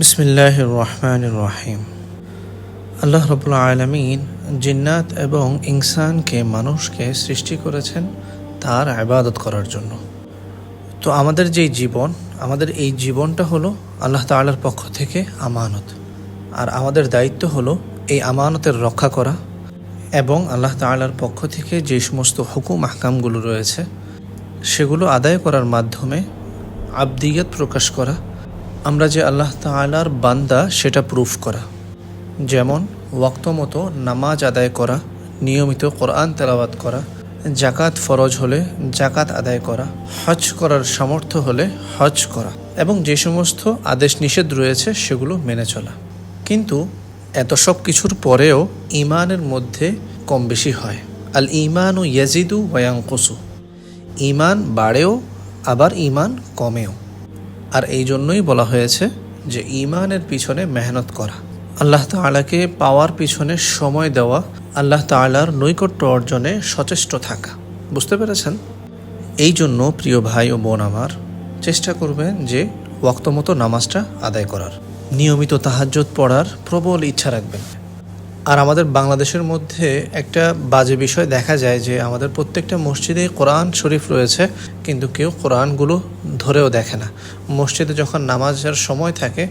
বিসমিল্লাহ রহমান রহিম আল্লাহ রবুল্লা আলমিন জিন্নাত এবং ইনসানকে, মানুষকে সৃষ্টি করেছেন তার আবাদত করার জন্য। তো আমাদের যেই জীবন, আমাদের এই জীবনটা হলো আল্লাহ তাআলার পক্ষ থেকে আমানত। আর আমাদের দায়িত্ব হলো এই আমানতের রক্ষা করা এবং আল্লাহ তাআলার পক্ষ থেকে যে সমস্ত হুকুম, আহকামগুলো রয়েছে, সেগুলো আদায় করার মাধ্যমে আবদিয়ত প্রকাশ করা আমরা যে আল্লাহ তাআলার বান্দা, সেটা প্রুফ করা। যেমন ওয়াক্ত মতো নামাজ আদায় করা, নিয়মিত কোরআন তেলাওয়াত করা জাকাত ফরজ হলে জাকাত আদায় করা, হজ করার সামর্থ্য হলে হজ করা, এবং যে সমস্ত আদেশ নিষেধ রয়েছে, সেগুলো মেনে চলা। কিন্তু এত সব কিছুর পরেও ইমানের মধ্যে কম বেশি হয়। আল ইমান ও ইয়াজিদু ওয়াংকুসু ইমান বাড়েও, আবার ইমান কমেও। আর এই জন্যই বলা হয়েছে যে ইমানের পিছনে মেহনত করা। আল্লাহ তাআলাকে পাওয়ার পিছনে সময় দেওয়া, আল্লাহ তাআলার নৈকট্য অর্জনে সচেষ্ট থাকা। বুঝতে পেরেছেন? এই জন্য প্রিয় ভাই ও বোন আমার, চেষ্টা করবেন যে ওয়াক্তমতো নামাজটা আদায় করার। নিয়মিত তাহাজ্জুদ পড়ার প্রবল ইচ্ছা রাখবেন। আর আমাদের বাংলাদেশের মধ্যে একটা বাজে বিষয় দেখা যায় যে আমাদের প্রত্যেকটা মসজিদে কোরআন শরীফ রয়েছে, কিন্তু কেউ কোরআনগুলো ধরেও দেখে না। মসজিদে যখন নামাজের সময় থাকে,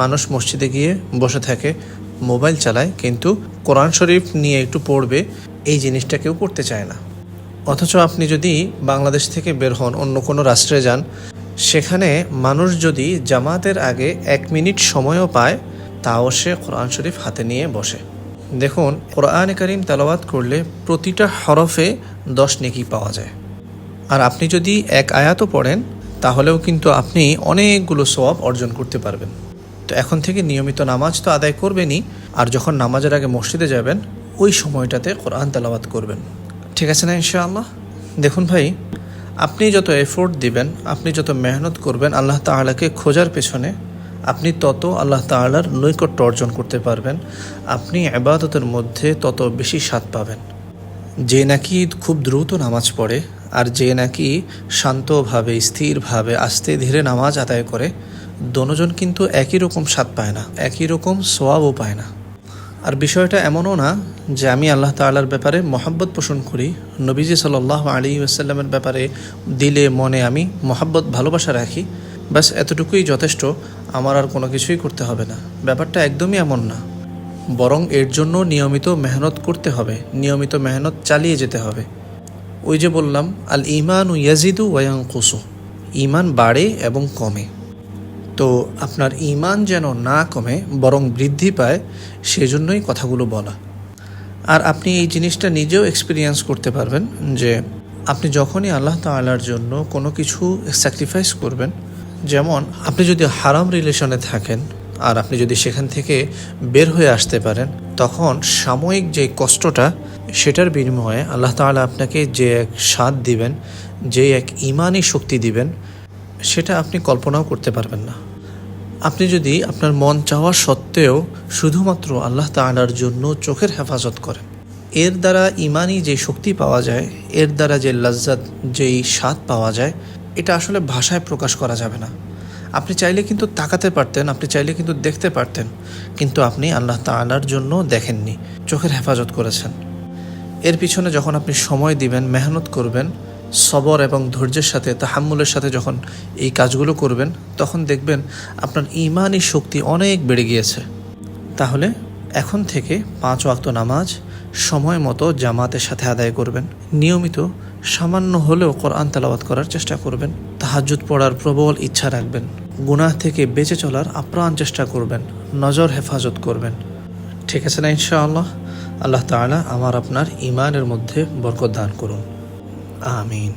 মানুষ মসজিদে গিয়ে বসে থাকে, মোবাইল চালায়, কিন্তু কোরআন শরীফ নিয়ে একটু পড়বে, এই জিনিসটা কেউ করতে চায় না। অথচ আপনি যদি বাংলাদেশ থেকে বের হন, অন্য কোনো রাষ্ট্রে যান, সেখানে মানুষ যদি জামাতের আগে এক মিনিট সময়ও পায়, তাও সে কোরআন শরীফ হাতে নিয়ে বসে। দেখুন, কোরআন করিম তেলাওয়াত করলে প্রতিটা হরফে দশ নেকি পাওয়া যায়। আর আপনি যদি এক আয়াতও পড়েন, তাহলেও কিন্তু আপনি অনেকগুলো সওয়াব অর্জন করতে পারবেন। তো এখন থেকে নিয়মিত নামাজ তো আদায় করবেনই, আর যখন নামাজের আগে মসজিদে যাবেন, ওই সময়টাতে কোরআন তেলাওয়াত করবেন। ঠিক আছে না ইনশাআল্লাহ? দেখুন ভাই, আপনি যত এফোর্ট দিবেন, আপনি যত মেহনত করবেন, আল্লাহ তাআলাকে খোঁজার পেছনে আপনি তত আল্লাহ তাআলার নৈকট্য অর্জন করতে পারবেন। আপনি আবাদতের মধ্যে তত বেশি স্বাদ পাবেন। যে নাকি খুব দ্রুত নামাজ পড়ে আর যে নাকি শান্তভাবে, স্থিরভাবে, আস্তে ধীরে নামাজ আদায় করে, দনোজন কিন্তু একই রকম স্বাদ পায় না, একই রকম সোয়াবও পায় না। আর বিষয়টা এমনও না যে আমি আল্লাহ তাআলার ব্যাপারে মহাব্বত পোষণ করি, নবীজি সাল্লাহ আলী আসাল্লামের ব্যাপারে দিলে মনে আমি মহাব্বত, ভালোবাসা রাখি ব্যাস, এতটুকুই যথেষ্ট। আমার আর কোনো কিছুই করতে হবে না। ব্যাপারটা একদমই এমন না। বরং এর জন্য নিয়মিত মেহনত করতে হবে। নিয়মিত মেহনত চালিয়ে যেতে হবে। ওই যে বললাম, আল ইমান ও ইয়াজিদু ওয়াং কুসু ইমান বাড়ে এবং কমে। তো আপনার ইমান যেন না কমে, বরং বৃদ্ধি পায়, সেজন্যই কথাগুলো বলা। আর আপনি এই জিনিসটা নিজেও এক্সপিরিয়েন্স করতে পারবেন যে, আপনি যখনই আল্লাহ তাআলার জন্য কোনো কিছু স্যাক্রিফাইস করবেন যেমন, আপনি যদি হারাম রিলেশনে থাকেন আর আপনি যদি সেখান থেকে বের হয়ে আসতে পারেন, তখন সাময়িক যে কষ্টটা, সেটার বিনিময়ে আল্লাহ তাআলা আপনাকে যে এক স্বাদ দিবেন, যে এক ইমানি শক্তি দিবেন, সেটা আপনি কল্পনাও করতে পারবেন না। আপনি যদি আপনার মন চাওয়া সত্ত্বেও শুধুমাত্র আল্লাহ তাআলার জন্য চোখের হেফাজত করেন, এর দ্বারা ইমানই যে শক্তি পাওয়া যায়, এর দ্বারা যে লজ্জাত যেই স্বাদ পাওয়া যায় এটা আসলে ভাষায় প্রকাশ করা যাবে না। আপনি চাইলে কিন্তু তাকাতে পারতেন, আপনি চাইলে কিন্তু দেখতে পারতেন, কিন্তু আপনি আল্লাহ তাআলার জন্য দেখেননি, চোখের হেফাজত করেছেন। এর পিছনে যখন আপনি সময় দিবেন, মেহনত করবেন, সবর এবং ধৈর্যের সাথে, তাহাম্মুলের সাথে যখন এই কাজগুলো করবেন, তখন দেখবেন আপনার ইমানি শক্তি অনেক বেড়ে গিয়েছে। তাহলে এখন থেকে পাঁচ ওয়াক্ত নামাজ সময় মতো জামাতের সাথে আদায় করবেন। নিয়মিত সামান্য হলেও কোরআন তেলাওয়াত করার চেষ্টা করবেন তাহাজুদ পড়ার প্রবল ইচ্ছা রাখবেন, গুনাহ থেকে বেঁচে চলার আপ্রাণ চেষ্টা করবেন, নজর হেফাজত করবেন। ঠিক আছে না ইনশাআল্লাহ? আল্লাহ তালা আমার আপনার ইমানের মধ্যে বরকত দান করুন। আমিন।